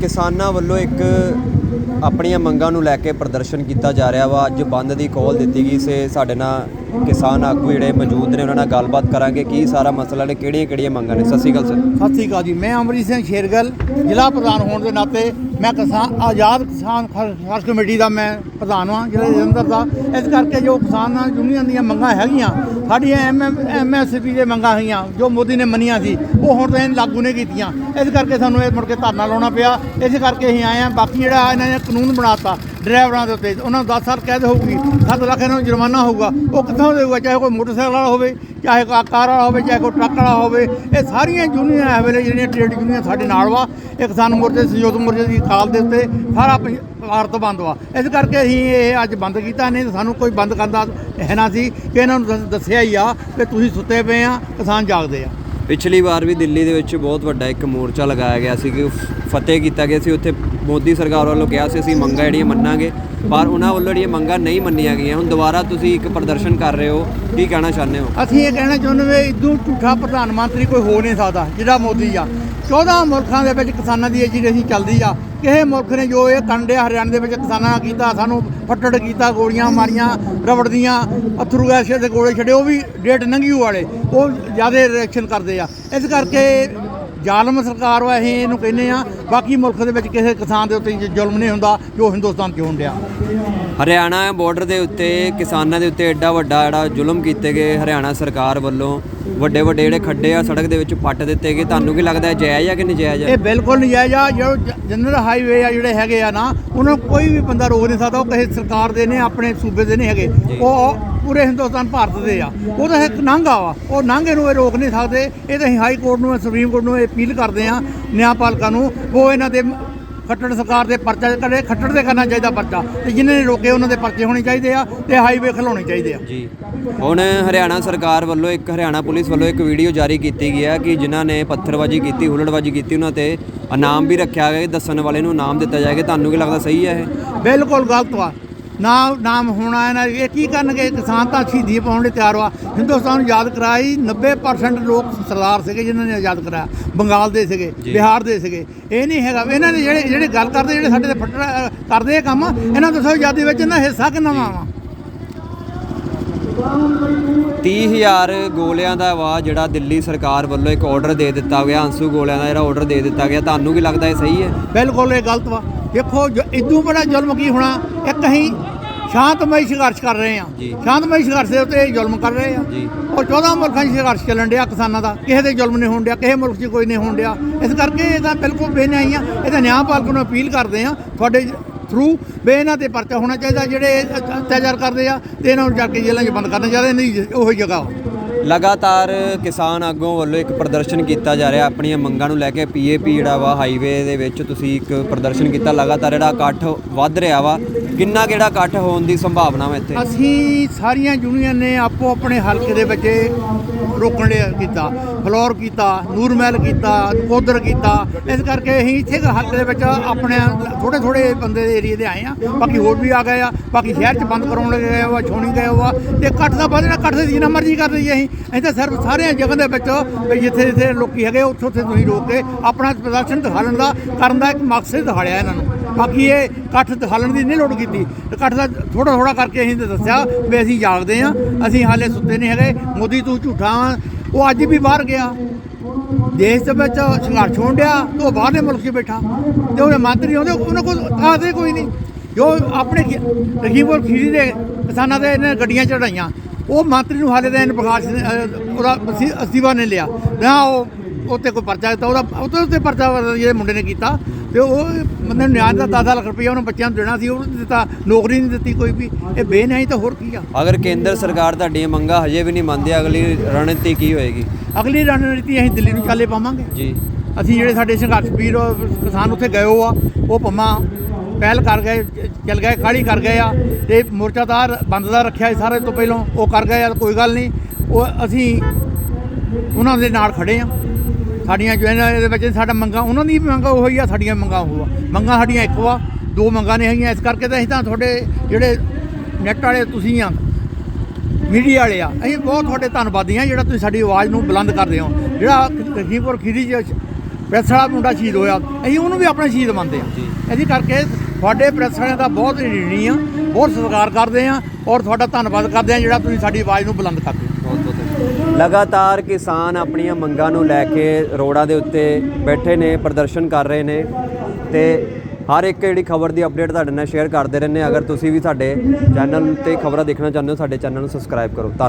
ਕਿਸਾਨਾਂ ਵੱਲੋਂ ਇੱਕ ਆਪਣੀਆਂ ਮੰਗਾਂ ਨੂੰ ਲੈ ਕੇ ਪ੍ਰਦਰਸ਼ਨ ਕੀਤਾ ਜਾ ਰਿਹਾ ਵਾ। ਅੱਜ ਬੰਦ ਦੀ ਕਾਲ ਦਿੱਤੀ ਗਈ ਸੇ। ਸਾਡੇ ਨਾਲ ਕਿਸਾਨ ਆਗੂ ਜਿਹੜੇ ਮੌਜੂਦ ਨੇ, ਉਹਨਾਂ ਨਾਲ ਗੱਲਬਾਤ ਕਰਾਂਗੇ ਕੀ ਸਾਰਾ ਮਸਲਾ ਨੇ ਕਿਹੜੀਆਂ ਕਿਹੜੀਆਂ ਮੰਗਾਂ ਨੇ। ਸਤਿ ਸ਼੍ਰੀ ਅਕਾਲ, ਸਰ। ਸਤਿ ਸ੍ਰੀ ਅਕਾਲ ਜੀ, ਮੈਂ ਅਮਰੀਤ ਸਿੰਘ ਸ਼ੇਰਗਲ, ਜ਼ਿਲ੍ਹਾ ਪ੍ਰਧਾਨ ਹੋਣ ਦੇ ਨਾਤੇ ਮੈਂ ਕਿਸਾਨ, ਆਜ਼ਾਦ ਕਿਸਾਨ ਖਾਸ ਕਮੇਟੀ ਦਾ ਮੈਂ ਪ੍ਰਧਾਨ ਹਾਂ, ਜ਼ਿਲ੍ਹੇ ਜਲੰਧਰ ਦਾ। ਇਸ ਕਰਕੇ ਜੋ ਕਿਸਾਨ ਯੂਨੀਅਨ ਦੀਆਂ ਮੰਗਾਂ ਹੈਗੀਆਂ, ਸਾਡੀਆਂ ਐਮ ਐਮਐਸਪੀ ਦੇ ਮੰਗਾਂ ਹੈਗੀਆਂ, ਜੋ ਮੋਦੀ ਨੇ ਮੰਨੀਆਂ ਸੀ, ਉਹ ਹੁਣ ਤਾਂ ਲਾਗੂ ਨਹੀਂ ਕੀਤੀਆਂ। ਇਸ ਕਰਕੇ ਸਾਨੂੰ ਇਹ ਮੁੜ ਕੇ ਧਰਨਾ ਲਾਉਣਾ ਪਿਆ। ਇਸ ਕਰਕੇ ਅਸੀਂ ਆਏ ਹਾਂ, ਬਾਕੀ ਜਿਹੜਾ ਇਹਨਾਂ ਨੇ ਕਾਨੂੰਨ ਬਣਾਤਾ ਡਰਾਈਵਰਾਂ ਦੇ ਉੱਤੇ। ਉਹਨਾਂ ਨੂੰ 10 ਸਾਲ ਕੈਦ ਹੋਊਗੀ 7 ਲੱਖ ਇਹਨਾਂ ਨੂੰ ਜੁਰਮਾਨਾ ਹੋਊਗਾ। ਉਹ ਕਿੱਥੋਂ ਦੇਊਗਾ? ਚਾਹੇ ਕੋਈ ਮੋਟਰਸਾਈਕਲ ਵਾਲਾ ਹੋਵੇ, ਚਾਹੇ ਕੋਈ ਕਾਰ ਵਾਲਾ ਹੋਵੇ, ਚਾਹੇ ਕੋਈ ਟਰੱਕ ਵਾਲਾ ਹੋਵੇ। ਇਹ ਸਾਰੀਆਂ ਯੂਨੀਅਨ ਇਸ ਵੇਲੇ ਜਿਹੜੀਆਂ ਟ੍ਰੇਡ ਯੂਨੀਅਨ ਸਾਡੇ ਨਾਲ ਵਾ। ਇਹ ਕਿਸਾਨ ਮੋਰਚੇ ਸੰਯੋਗ ਮੋਰਚੇ ਦੀ ਕਾਲ ਦੇ ਉੱਤੇ ਸਾਰਾ ਭਾਰਤ ਬੰਦ ਵਾ। ਇਸ ਕਰਕੇ ਅਸੀਂ ਇਹ ਅੱਜ ਬੰਦ ਕੀਤਾ। ਨਹੀਂ ਤਾਂ ਸਾਨੂੰ ਕੋਈ ਬੰਦ ਕਰਨ ਦਾ ਹੈ ਨਾ ਸੀ। ਕਿ ਇਹਨਾਂ ਨੂੰ ਦੱਸਿਆ ਹੀ ਆ ਕਿ ਤੁਸੀਂ ਸੁੱਤੇ ਪਏ ਆ, ਕਿਸਾਨ ਜਾਗਦੇ ਆ। ਪਿਛਲੀ ਵਾਰ ਵੀ ਦਿੱਲੀ ਦੇ ਵਿੱਚ ਬਹੁਤ ਵੱਡਾ ਇੱਕ ਮੋਰਚਾ ਲਗਾਇਆ ਗਿਆ ਸੀ ਕਿ ਫਤਿਹ ਕੀਤਾ ਗਿਆ ਸੀ। ਉੱਥੇ ਮੋਦੀ ਸਰਕਾਰ ਵੱਲੋਂ ਕਿਹਾ ਸੀ, ਅਸੀਂ ਮੰਗਾਂ ਜਿਹੜੀਆਂ ਮੰਨਾਂਗੇ। ਪਰ ਉਹਨਾਂ ਵੱਲੋਂ ਜਿਹੜੀਆਂ ਮੰਗਾਂ ਨਹੀਂ ਮੰਨੀਆਂ ਗਈਆਂ। ਹੁਣ ਦੁਬਾਰਾ ਤੁਸੀਂ ਇੱਕ ਪ੍ਰਦਰਸ਼ਨ ਕਰ ਰਹੇ ਹੋ। ਕੀ ਕਹਿਣਾ ਚਾਹੁੰਦੇ ਹੋ? ਅਸੀਂ ਇਹ ਕਹਿਣਾ ਚਾਹੁੰਦੇ ਵੀ ਇਦੋਂ ਝੂਠਾ ਪ੍ਰਧਾਨ ਮੰਤਰੀ ਕੋਈ ਹੋ ਨਹੀਂ ਸਕਦਾ ਜਿਹੜਾ ਮੋਦੀ ਆ। 14 ਮੁਲਕਾਂ ਦੇ ਵਿੱਚ ਕਿਸਾਨਾਂ ਦੀ ਇਹ ਅਸੀਂ ਚੱਲਦੀ ਆ ਕਿਸੇ ਮੁਲਕ ਨੇ ਜੋ ਇਹ ਕੰਡਿਆ ਹਰਿਆਣੇ ਦੇ ਵਿੱਚ ਕਿਸਾਨਾਂ ਨਾਲ ਕੀਤਾ, ਸਾਨੂੰ ਫੱਟੜ ਕੀਤਾ, ਗੋਲੀਆਂ ਮਾਰੀਆਂ ਰਬੜ ਦੀਆਂ ਅਥਰੂ ਗੈਸ ਦੇ ਗੋਲੇ ਛੱਡੇ, ਉਹ ਵੀ ਡੇਟ ਨੰਗੀ ਵਾਲੇ, ਉਹ ਜ਼ਿਆਦਾ ਰਿਐਕਸ਼ਨ ਕਰਦੇ ਆ। ਇਸ ਕਰਕੇ ਜ਼ਾਲਮ ਸਰਕਾਰ ਵਾ ਅਸੀਂ ਇਹਨੂੰ ਕਹਿੰਦੇ ਆ ਬਾਕੀ ਮੁਲਕ ਦੇ ਵਿੱਚ ਕਿਸੇ ਕਿਸਾਨ ਦੇ ਉੱਤੇ ਜ਼ੁਲਮ ਨਹੀਂ ਹੁੰਦਾ ਜੋ ਹਿੰਦੁਸਤਾਨ 'ਚ ਹੋਣ ਡਿਆ। ਹਰਿਆਣਾ ਬਾਰਡਰ ਦੇ ਉੱਤੇ ਕਿਸਾਨਾਂ ਦੇ ਉੱਤੇ ਐਡਾ ਵੱਡਾ ਜਿਹੜਾ ਜ਼ੁਲਮ ਕੀਤੇ ਗਏ ਹਰਿਆਣਾ ਸਰਕਾਰ ਵੱਲੋਂ। ਵੱਡੇ ਵੱਡੇ ਜਿਹੜੇ ਖੱਡੇ ਆ ਸੜਕ ਦੇ ਵਿੱਚ ਪੱਟ ਦਿੱਤੇ ਗਏ। ਤੁਹਾਨੂੰ ਕੀ ਲੱਗਦਾ ਹੈ ਜਾਇਜ਼ ਆ ਕਿ ਨਜਾਇਜ਼ ਇਹ ਆ ਬਿਲਕੁਲ ਨਜਾਇਜ਼ ਆ। ਜੋ ਜਨਰਲ ਹਾਈਵੇ ਆ ਜਿਹੜੇ ਹੈਗੇ ਆ ਨਾ ਉਹਨਾਂ ਨੂੰ ਕੋਈ ਵੀ ਬੰਦਾ ਰੋਕ ਨਹੀਂ ਸਕਦਾ। ਉਹ ਕਿਸੇ ਸਰਕਾਰ ਦੇ ਨੇ ਆਪਣੇ ਸੂਬੇ ਦੇ ਨਹੀਂ ਹੈਗੇ। ਉਹ ਪੂਰੇ ਹਿੰਦੁਸਤਾਨ ਭਾਰਤ ਦੇ ਆ। ਉਹ ਤਾਂ ਇੱਕ ਨਾਂਗਾ ਵਾ। ਉਹ ਨਾਂਗੇ ਨੂੰ ਇਹ ਰੋਕ ਨਹੀਂ ਸਕਦੇ। ਇਹ ਤਾਂ ਅਸੀਂ ਹਾਈ ਕੋਰਟ ਨੂੰ ਸੁਪਰੀਮ ਕੋਰਟ ਨੂੰ ਅਪੀਲ ਕਰਦੇ ਆ ਨਿਆਂਪਾਲਕਾਂ ਨੂੰ ਉਹ ਇਹਨਾਂ ਦੇ ਖੱਟੜ ਸਰਕਾਰ ਦੇ ਪਰਚਾ ਕਰੇ ਖੱਟੜ ਦੇ ਕਰਨਾ ਚਾਹੀਦਾ ਪਰਚਾ। ਤੇ ਜਿਨ੍ਹਾਂ ਨੇ ਰੋਕੇ ਉਹਨਾਂ ਦੇ ਪਰਚੇ ਹੋਣੇ ਚਾਹੀਦੇ ਆ ਤੇ ਹਾਈਵੇ ਖਲਾਉਣੇ ਚਾਹੀਦੇ ਆ। ਜੀ। ਹੁਣ ਹਰਿਆਣਾ ਸਰਕਾਰ ਵੱਲੋਂ ਇੱਕ ਹਰਿਆਣਾ ਪੁਲਿਸ ਵੱਲੋਂ ਇੱਕ ਵੀਡੀਓ ਜਾਰੀ ਕੀਤੀ ਗਈ ਹੈ ਕਿ ਜਿਨ੍ਹਾਂ ਨੇ ਪੱਥਰਬਾਜ਼ੀ ਕੀਤੀ ਹੁੱਲੜਬਾਜ਼ੀ ਕੀਤੀ ਉਹਨਾਂ ਤੇ ਇਨਾਮ ਵੀ ਰੱਖਿਆ ਗਿਆ। ਦੱਸਣ ਵਾਲੇ ਨੂੰ ਇਨਾਮ ਦਿੱਤਾ ਜਾਏਗਾ। ਤੁਹਾਨੂੰ ਕੀ ਲੱਗਦਾ ਸਹੀ ਹੈ ਇਹ? ਬਿਲਕੁਲ ਗਲਤ ਵਾ। ਨਾ ਨਾਮ ਹੋਣਾ ਇਹਨਾਂ ਇਹ ਕੀ ਕਰਨਗੇ? ਕਿਸਾਨ ਤਾਂ ਸ਼ਹੀਦੀ ਪਾਉਣ ਲਈ ਤਿਆਰ ਵਾ। ਹਿੰਦੁਸਤਾਨ ਨੂੰ ਆਜ਼ਾਦ ਕਰਾਈ। 90% ਲੋਕ ਸਰਦਾਰ ਸੀਗੇ ਜਿਨ੍ਹਾਂ ਨੇ ਆਜ਼ਾਦ ਕਰਾਇਆ। ਬੰਗਾਲ ਦੇ ਸੀਗੇ। ਬਿਹਾਰ ਦੇ ਸੀਗੇ। ਇਹ ਨਹੀਂ ਹੈਗਾ। ਇਹਨਾਂ ਨੇ ਜਿਹੜੇ ਜਿਹੜੇ ਗੱਲ ਕਰਦੇ ਜਿਹੜੇ ਸਾਡੇ ਤੇ ਫੱਟੜ ਕਰਦੇ ਇਹ ਕੰਮ ਇਹਨਾਂ ਦੱਸੋ ਆਜ਼ਾਦੀ ਵਿੱਚ ਇਹਨਾਂ ਹਿੱਸਾ ਕਿੰਨਾ ਵਾ? 30000 ਗੋਲਿਆਂ ਦਾ ਵਾ ਜਿਹੜਾ ਦਿੱਲੀ ਸਰਕਾਰ ਵੱਲੋਂ ਇੱਕ ਆਰਡਰ ਦੇ ਦਿੱਤਾ ਗਿਆ। ਅੰਸੂ ਗੋਲਿਆਂ ਦਾ ਜਿਹੜਾ ਆਰਡਰ ਦੇ ਦਿੱਤਾ ਗਿਆ। ਤੁਹਾਨੂੰ ਕੀ ਲੱਗਦਾ ਇਹ ਸਹੀ ਹੈ? ਬਿਲਕੁਲ ਇਹ ਗਲਤ ਵਾ। ਦੇਖੋ ਜੋ ਇਦੋਂ ਬੜਾ ਜ਼ੁਲਮ ਕੀ ਹੋਣਾ ਇੱਕ ਅਸੀਂ ਸ਼ਾਂਤਮਈ ਸੰਘਰਸ਼ ਕਰ ਰਹੇ ਜੀ। ਸ਼ਾਂਤਮਈ ਸੰਘਰਸ਼ ਦੇ ਉੱਤੇ ਜ਼ੁਲਮ ਕਰ ਰਹੇ ਆ। ਔਰ 14 ਮੁਲਕਾਂ 'ਚ ਸੰਘਰਸ਼ ਚੱਲਣ ਡਿਆ ਕਿਸਾਨਾਂ ਦਾ। ਕਿਸੇ ਦੇ ਜ਼ੁਲਮ ਨਹੀਂ ਹੋਣ ਡਿਆ ਕਿਸੇ ਮੁਲਕ 'ਚ ਕੋਈ ਨਹੀਂ ਹੋਣ ਡਿਆ। ਇਸ ਕਰਕੇ ਇਹ ਤਾਂ ਬਿਲਕੁਲ ਬੇਨਿਆਈ ਆ ਇਹ ਤਾਂ ਨਿਆਂਪਾਲਕ ਨੂੰ ਅਪੀਲ ਕਰਦੇ ਆ ਤੁਹਾਡੇ ਥਰੂ ਵੀ ਇਹਨਾਂ ਤੇ ਪਰਚਾ ਹੋਣਾ ਚਾਹੀਦਾ ਜਿਹੜੇ ਅਤਿਆਚਾਰ ਕਰਦੇ ਆ ਤੇ ਇਹਨਾਂ ਨੂੰ ਜਾ ਕੇ ਜੇਲ੍ਹਾਂ 'ਚ ਬੰਦ ਕਰਨਾ ਚਾਹੀਦਾ ਨਹੀਂ ਉਹੀ ਜਗ੍ਹਾ ਲਗਾਤਾਰ ਕਿਸਾਨ ਆਗੂਆਂ ਵੱਲੋਂ ਇੱਕ ਪ੍ਰਦਰਸ਼ਨ ਕੀਤਾ ਜਾ ਰਿਹਾ। ਆਪਣੀਆਂ ਮੰਗਾਂ ਨੂੰ ਲੈ ਕੇ ਪੀਏਪੀ ਜਿਹੜਾ ਵਾ, ਹਾਈਵੇ ਦੇ ਵਿੱਚ ਤੁਸੀਂ ਇੱਕ ਪ੍ਰਦਰਸ਼ਨ ਕੀਤਾ। ਲਗਾਤਾਰ ਜਿਹੜਾ ਇਕੱਠ ਵੱਧ ਰਿਹਾ ਵਾ। ਕਿੰਨਾ ਕਿਹੜਾ ਇਕੱਠ ਹੋਣ ਦੀ ਸੰਭਾਵਨਾ ਵਾ ਇੱਥੇ? ਅਸੀਂ ਸਾਰੀਆਂ ਯੂਨੀਅਨ ਨੇ ਆਪੋ ਆਪਣੇ ਹਲਕੇ ਦੇ ਵਿੱਚ ਰੋਕਣ ਲਈ ਕੀਤਾ, ਫਲੋਰ ਕੀਤਾ ਨੂਰਮਹਿਲ ਕੀਤਾ ਕੋਦਰ ਕੀਤਾ। ਇਸ ਕਰਕੇ ਅਸੀਂ ਇੱਥੇ ਹਲਕੇ ਦੇ ਵਿੱਚ ਆਪਣੇ ਥੋੜੇ ਥੋੜੇ ਬੰਦੇ ਦੇ ਏਰੀਏ ਦੇ ਆਏ ਆ ਬਾਕੀ ਹੋਰ ਵੀ ਆ ਗਏ ਆ। ਬਾਕੀ ਸ਼ਹਿਰ 'ਚ ਬੰਦ ਕਰਾਉਣ ਲੱਗੇ ਗਏ ਵਾ ਛੋਣੀ ਗਏ ਵਾ ਤੇ ਇਕੱਠ ਦਾ ਵਧਣਾ ਇਕੱਠ ਦੇ ਜਿੰਨਾ ਮਰਜ਼ੀ ਕਰ ਦਈਏ ਅਸੀਂ। ਅਸੀਂ ਤਾਂ ਸਿਰਫ ਸਾਰਿਆਂ ਜਗ੍ਹਾ ਦੇ ਵਿੱਚ ਜਿੱਥੇ ਜਿੱਥੇ ਲੋਕੀ ਹੈਗੇ ਉੱਥੇ ਉੱਥੇ ਤੁਸੀਂ ਰੋਕ ਕੇ ਆਪਣਾ ਪ੍ਰਦਰਸ਼ਨ ਦਿਖਾਉਣ ਦਾ, ਕਰਨ ਦਾ ਇੱਕ ਮਕਸਦ ਦਿਖਾੜਿਆ ਇਹਨਾਂ ਨੂੰ। ਬਾਕੀ ਇਹ ਇਕੱਠ ਦਿਖਾਉਣ ਦੀ ਨਹੀਂ ਲੋੜ ਕੀਤੀ। ਇਕੱਠ ਦਾ ਥੋੜਾ ਥੋੜਾ ਕਰਕੇ ਅਸੀਂ ਦੱਸਿਆ ਵੀ ਅਸੀਂ ਜਾਗਦੇ ਆ ਅਸੀਂ ਹਾਲੇ ਸੁੱਤੇ ਨਹੀਂ ਹੈਗੇ। ਮੋਦੀ ਤੂੰ ਝੂਠਾ ਵਾਂ। ਉਹ ਅੱਜ ਵੀ ਬਾਹਰ ਗਿਆ। ਦੇਸ਼ ਦੇ ਵਿੱਚ ਸੰਘਰਸ਼ ਹੋਣ ਡਿਆ, ਤੇ ਉਹ ਬਾਹਰਲੇ ਮੁਲਕ 'ਚ ਬੈਠਾ। ਤੇ ਉਹਦੇ ਮੰਤਰੀ ਆਉਂਦੇ, ਉਹਨਾਂ ਕੋਲ ਆਦੇ ਕੋਈ ਨਹੀਂ। ਜੋ ਆਪਣੇ ਰਖੀਪੁਰ ਖੀਰੀ ਦੇ ਕਿਸਾਨਾਂ ਦੇ ਇਹਨੇ ਗੱਡੀਆਂ ਚੜਾਈਆਂ ਉਹ ਮੰਤਰੀ ਨੂੰ ਹਾਲੇ ਤਾਂ ਇਹਨੇ ਪ੍ਰਕਾਸ਼ ਉਹਦਾ ਅਸੀ- ਅਸਤੀਫਾ ਨੇ ਲਿਆ। ਨਾ ਉਹ ਉੱਤੇ ਕੋਈ ਪਰਚਾ ਦਿੱਤਾ, ਉਹਦਾ, ਉਹਦੇ ਉੱਤੇ ਪਰਚਾ ਜਿਹੜੇ ਮੁੰਡੇ ਨੇ ਕੀਤਾ। ਤੇ ਉਹ ਬੰਦੇ ਨੂੰ ਨਿਆਂ ਦਾ 10 ਲੱਖ ਰੁਪਇਆ ਉਹਨੂੰ ਬੱਚਿਆਂ ਨੂੰ ਦੇਣਾ ਸੀ ਉਹ ਨਹੀਂ ਦਿੱਤਾ ਨੌਕਰੀ ਨਹੀਂ ਦਿੱਤੀ ਕੋਈ ਵੀ। ਇਹ ਬੇਨਿਆਈ ਤਾਂ ਹੋਰ ਕੀ ਆ? ਅਗਰ ਕੇਂਦਰ ਸਰਕਾਰ ਤੁਹਾਡੀਆਂ ਮੰਗਾਂ ਹਜੇ ਵੀ ਨਹੀਂ ਮੰਨਦੀ ਅਗਲੀ ਰਣਨੀਤੀ ਕੀ ਹੋਏਗੀ? ਅਗਲੀ ਰਣਨੀਤੀ ਅਸੀਂ ਦਿੱਲੀ ਨੂੰ ਚਾਲੇ ਪਾਵਾਂਗੇ। ਜੀ। ਅਸੀਂ ਜਿਹੜੇ ਸਾਡੇ ਸੰਘਰਸ਼ ਵੀਰ ਕਿਸਾਨ ਉੱਥੇ ਗਏ ਹੋ ਆ ਉਹ ਪੰਮਾ ਪਹਿਲ ਕਰ ਗਏ ਚਲ ਗਏ ਕਾਲੀ ਕਰ ਗਏ ਆ। ਤੇ ਮੋਰਚਾਦਾਰ ਬੰਦ ਦਾ ਰੱਖਿਆ ਸਾਰੇ ਤੋਂ ਪਹਿਲਾਂ ਉਹ ਕਰ ਗਏ ਆ ਕੋਈ ਗੱਲ ਨਹੀਂ। ਉਹ ਅਸੀਂ ਉਹਨਾਂ ਦੇ ਨਾਲ ਖੜੇ ਆ। ਸਾਡੀਆਂ ਜੋ ਇਹਨਾਂ ਦੇ ਵਿੱਚ ਸਾਡਾ ਮੰਗਾਂ ਉਹਨਾਂ ਦੀ ਵੀ ਮੰਗਾਂ ਉਹੀ ਆ ਸਾਡੀਆਂ ਮੰਗਾਂ ਉਹ ਆ। ਮੰਗਾਂ ਸਾਡੀਆਂ ਇੱਕੋ ਆ ਦੋ ਮੰਗਾਂ ਨਹੀਂ ਹੈਗੀਆਂ ਇਸ ਕਰਕੇ ਤਾਂ ਅਸੀਂ ਤਾਂ ਤੁਹਾਡੇ ਜਿਹੜੇ ਨੈੱਟ ਵਾਲੇ ਤੁਸੀਂ ਆ ਮੀਡੀਆ ਵਾਲੇ ਆ ਅਸੀਂ ਬਹੁਤ ਤੁਹਾਡੇ ਧੰਨਵਾਦੀ ਆ ਜਿਹੜਾ ਤੁਸੀਂ ਸਾਡੀ ਆਵਾਜ਼ ਨੂੰ ਬੁਲੰਦ ਕਰਦੇ ਹੋ। ਜਿਹੜਾ ਲਖੀਮਪੁਰ ਖੀਰੀ 'ਚ ਪ੍ਰੈਸ ਵਾਲਾ ਮੁੰਡਾ ਸ਼ਹੀਦ ਹੋਇਆ ਅਸੀਂ ਉਹਨੂੰ ਵੀ ਆਪਣਾ ਸ਼ਹੀਦ ਮੰਨਦੇ ਆ। ਇਹਦੀ ਕਰਕੇ ਤੁਹਾਡੇ ਪ੍ਰੈਸ ਵਾਲਿਆਂ ਦਾ ਬਹੁਤ ঋਣੀ ਆ ਬਹੁਤ ਸਤਿਕਾਰ ਕਰਦੇ ਆ ਔਰ ਤੁਹਾਡਾ ਧੰਨਵਾਦ ਕਰਦੇ ਆ ਜਿਹੜਾ ਤੁਸੀਂ ਸਾਡੀ ਆਵਾਜ਼ ਨੂੰ ਬੁਲੰਦ ਕਰਦੇ ਹੋ ਬਹੁਤ ਬਹੁਤ ਧੰਨਵਾਦ। ਲਗਾਤਾਰ ਕਿਸਾਨ ਆਪਣੀਆਂ ਮੰਗਾਂ ਨੂੰ ਲੈ ਕੇ ਰੋਡਾਂ ਦੇ ਉੱਤੇ ਬੈਠੇ ਨੇ, ਪ੍ਰਦਰਸ਼ਨ ਕਰ ਰਹੇ ਨੇ ਤੇ ਹਰ ਇੱਕ ਜਿਹੜੀ ਖਬਰ ਦੀ ਅਪਡੇਟ ਤੁਹਾਡੇ ਨਾਲ ਸ਼ੇਅਰ ਕਰਦੇ ਰਹਿੰਦੇ ਅਗਰ ਤੁਸੀਂ ਵੀ ਸਾਡੇ ਚੈਨਲ ਤੇ ਖਬਰਾਂ ਦੇਖਣਾ ਚਾਹੁੰਦੇ ਹੋ, ਸਾਡੇ ਚੈਨਲ ਨੂੰ ਸਬਸਕ੍ਰਾਈਬ ਕਰੋ। ਧੰਨ-